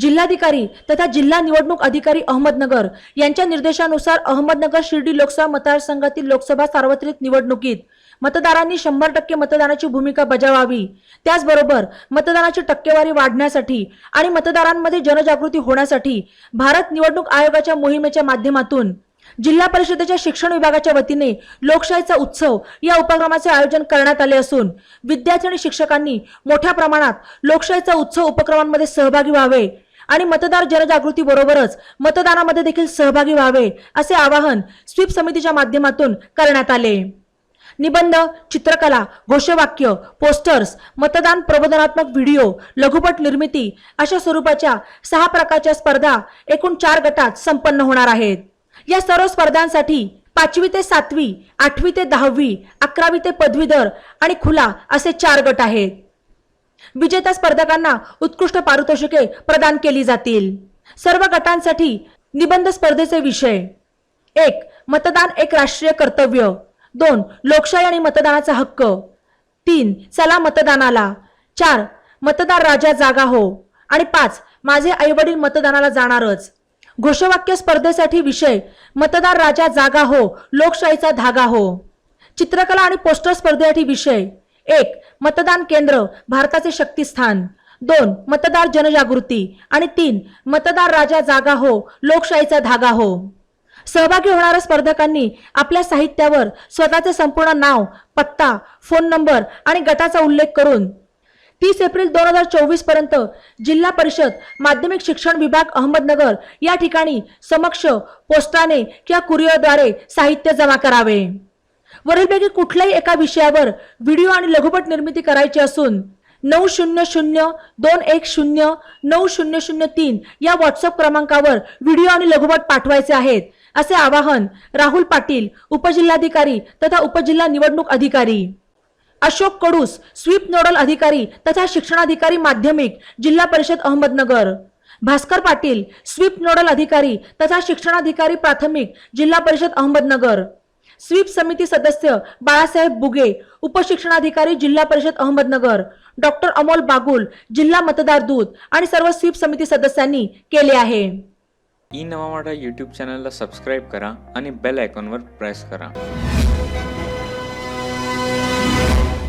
जिल्हाधिकारी तथा जिल्हा निवडणूक अधिकारी अहमदनगर यांच्या निर्देशानुसार अहमदनगर शिर्डी लोकसभा मतदारसंघातील लोकसभा सार्वत्रिक निवडणुकीत मतदारांनी शंभर टक्के मतदानाची भूमिका बजावावी. त्याचबरोबर मतदानाची टक्केवारी वाढण्यासाठी आणि मतदारांमध्ये जनजागृती होण्यासाठी भारत निवडणूक आयोगाच्या मोहिमेच्या माध्यमातून जिल्हा परिषदेच्या शिक्षण विभागाच्या वतीने लोकशाहीचा उत्सव या उपक्रमाचे आयोजन करण्यात आले असून विद्यार्थी आणि शिक्षकांनी मोठ्या प्रमाणात लोकशाहीचा उत्सव उपक्रमांमध्ये सहभागी व्हावे. आणि मतदार जनजागृती बरोबरच मतदानामध्ये देखील सहभागी व्हावे असे आवाहन स्वीप समितीच्या माध्यमातून करण्यात आले. निबंध चित्रकला घोषवाक्य पोस्टर्स मतदान प्रबोधनात्मक व्हिडिओ लघुपट निर्मिती अशा स्वरूपाच्या सहा प्रकारच्या स्पर्धा एकूण चार गटात संपन्न होणार आहेत. या सर्व स्पर्धांसाठी पाचवी ते सातवी आठवी ते दहावी अकरावी ते पदवीधर आणि खुला असे चार गट आहेत. विजेत्या स्पर्धकांना उत्कृष्ट पारितोषिके प्रदान केली जातील. सर्व गटांसाठी निबंध स्पर्धेचे विषय. एक मतदान एक राष्ट्रीय कर्तव्य. दोन लोकशाही आणि मतदानाचा हक्क. तीन चला मतदानाला. चार मतदार राजा जागा हो. आणि पाच माझे आईवडील मतदानाला जाणारच. घोषवाक्य स्पर्धेसाठी विषय मतदार राजा जागा हो लोकशाहीचा धागा हो. चित्रकला आणि पोस्टर स्पर्धेसाठी विषय. एक मतदान केंद्र भारताचे शक्तिस्थान. दोन मतदार जनजागृती. आणि तीन मतदार राजा जागा हो लोकशाहीचा धागा हो. सहभागी होणाऱ्या स्पर्धकांनी आपल्या साहित्यावर स्वतःचे संपूर्ण नाव पत्ता फोन नंबर आणि गटाचा उल्लेख करून तीस एप्रिल दोन हजार चोवीसपर्यंत जिल्हा परिषद माध्यमिक शिक्षण विभाग अहमदनगर या ठिकाणी समक्ष पोस्टाने किंवा कुरिअरद्वारे साहित्य जमा करावे. वरीलपैकी कुठल्याही एका विषयावर व्हिडिओ आणि लघुपट निर्मिती करायची असून नऊ शून्य शून्य दोन एक शून्य नऊ शून्य शून्य तीन या व्हॉट्सअप क्रमांकावर व्हिडिओ आणि लघुपट पाठवायचे आहेत असे आवाहन राहुल पाटील उपजिल्हाधिकारी तथा उपजिल्हा निवडणूक अधिकारी. अशोक कडूस स्वीप नोडल अधिकारी तथा शिक्षणाधिकारी माध्यमिक जिल्हा परिषद अहमदनगर. भास्कर पाटील स्वीप नोडल अधिकारी तथा शिक्षणाधिकारी प्राथमिक जिल्हा परिषद अहमदनगर. स्वीप समिती सदस्य बाळासाहेब बुगे उपशिक्षणाधिकारी जिल्हा परिषद अहमदनगर डॉक्टर अमोल बागुल जिल्हा मतदार दूत आणि सर्व स्वीप समिती सदस्यांनी केले आहे. ई नवा यूट्यूब चॅनलला सबस्क्राईब करा आणि बेल आयकॉनवर प्रेस करा.